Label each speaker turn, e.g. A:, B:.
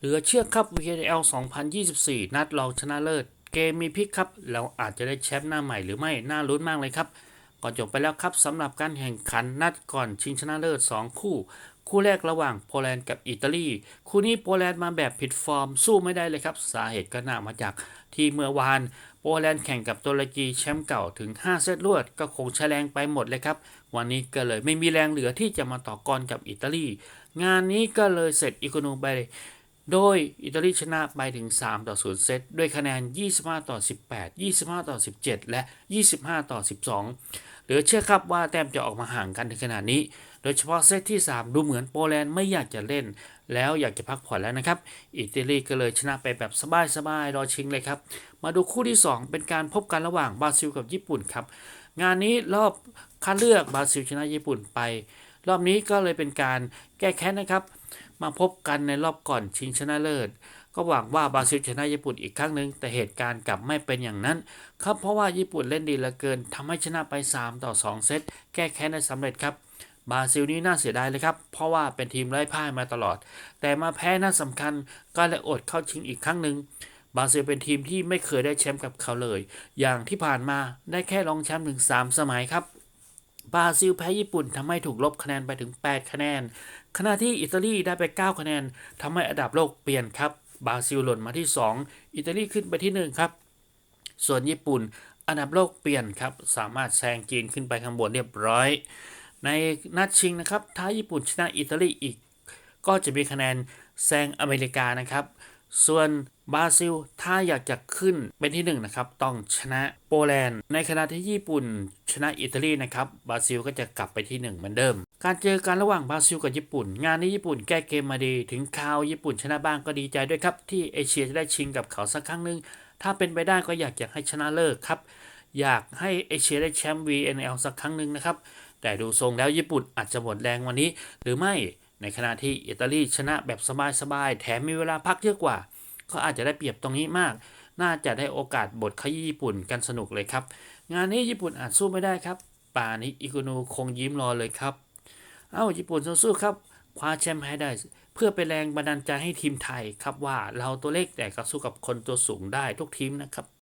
A: เหลือเชื่อครับ VKL 2024 นัดรองชนะเลิศ เกมมีพลิกครับ เราอาจจะได้แชมป์หน้าใหม่หรือไม่ น่าลุ้นมากเลยครับก่อนจบไปแล้วครับสำหรับการแข่งขันนัดก่อนชิงชนะเลิศ 2 คู่ คู่แรกระหว่างโปแลนด์กับอิตาลี คู่นี้โปแลนด์มาแบบผิดฟอร์มสู้ไม่ได้เลยครับ สาเหตุก็น่ามาจากที่เมื่อวานโปแลนด์แข่งกับตุรกีแชมป์เก่าถึง 5 เซตรวด ก็คงใช้แรงไปหมดเลยครับ วันนี้ก็เลยไม่มีแรงเหลือที่จะมาต่อกรกับอิตาลี งานนี้ก็เลยเสร็จอีโคโนไป โดยอิตาลีชนะไปถึง 3 ต่อ 0 เซตด้วยคะแนน 25 ต่อ 18 25 ต่อ 17 และ 25 ต่อ 12 เหลือเชื่อครับว่าแต้มจะออกมาห่างกันถึงขนาดนี้ โดยเฉพาะเซตที่ 3 ดูเหมือนโปแลนด์ไม่อยากจะเล่น แล้วอยากจะพักผ่อนแล้วนะครับ อิตาลีก็เลยชนะไปแบบสบายๆรอชิงเลยครับ มาดูคู่ที่ 2 เป็นการพบกันระหว่างบราซิลกับญี่ปุ่นครับ งานนี้รอบคัดเลือกบราซิลชนะญี่ปุ่นไป รอบนี้ก็เลยเป็นการแก้แค้นนะครับ มาพบกันในรอบก่อนชิงชนะเลิศ ก็หวังว่าบราซิลชนะญี่ปุ่นอีกครั้งหนึ่งแต่เหตุการณ์กลับไม่เป็นอย่างนั้น ครับเพราะว่าญี่ปุ่นเล่นดีเหลือเกินทำให้ชนะไป 3 ต่อ 2 เซตแก้แค้นได้สำเร็จครับบราซิลนี่น่าเสียดายเลยครับ เพราะว่าเป็นทีมไร้พ่ายมาตลอด แต่มาแพ้น่าสำคัญก็เลยอดเข้าชิงอีกครั้งหนึ่งบราซิลเป็นทีมที่ไม่เคยได้แชมป์กับเขาเลย อย่างที่ผ่านมาได้แค่รองแชมป์ถึง 3 สมัยครับ บราซิลแพ้ญี่ปุ่นทำให้ถูกลบคะแนนไปถึง 8 คะแนน ขณะที่อิตาลีได้ไป 9 คะแนนทำให้อันดับโลกเปลี่ยนครับ บราซิลหล่นมาที่ 2 อิตาลีขึ้นไปที่ 1 ครับ ส่วนญี่ปุ่นอันดับโลกเปลี่ยนครับ สามารถแซงจีนขึ้นไปข้างบนเรียบร้อย ในนัดชิงนะครับ ถ้าญี่ปุ่นชนะอิตาลีอีก ก็จะมีคะแนนแซงอเมริกานะครับ ส่วนบราซิลถ้าอยากจะขึ้นเป็นที่หนึ่งนะครับต้องชนะโปแลนด์ ในขณะที่ญี่ปุ่นชนะอิตาลีนะครับบราซิลก็จะกลับไปที่หนึ่งเหมือนเดิม การเจอกันระหว่างบราซิลกับญี่ปุ่น งานนี้ญี่ปุ่นแก้เกมมาดี ถึงคราวญี่ปุ่นชนะบ้างก็ดีใจด้วยครับ ที่เอเชียจะได้ชิงกับเขาสักครั้งหนึ่งถ้าเป็นไปได้ก็อยากอยากให้ชนะเลิกครับ อยากให้เอเชียได้แชมป์ VNL สักครั้งหนึ่งนะครับแต่ดูทรงแล้วญี่ปุ่นอาจจะหมดแรงวันนี้ หรือไม่ ในขณะที่อิตาลีชนะแบบสบายๆ แถมมีเวลาพักเยอะกว่า ก็อาจจะได้เปรียบตรงนี้มาก น่าจะได้โอกาสบทขยี้ญี่ปุ่นกันสนุกเลยครับ งานนี้ญี่ปุ่นอาจสู้ไม่ได้ครับ ป่านี้อิกุนูคงยิ้มรอเลยครับ เอ้าญี่ปุ่นสู้ๆครับ คว้าแชมป์ให้ได้ เพื่อเป็นแรงบันดาลใจให้ทีมไทยครับว่าเราตัวเล็กแต่ก็สู้กับคนตัวสูงได้ทุกทีมนะครับ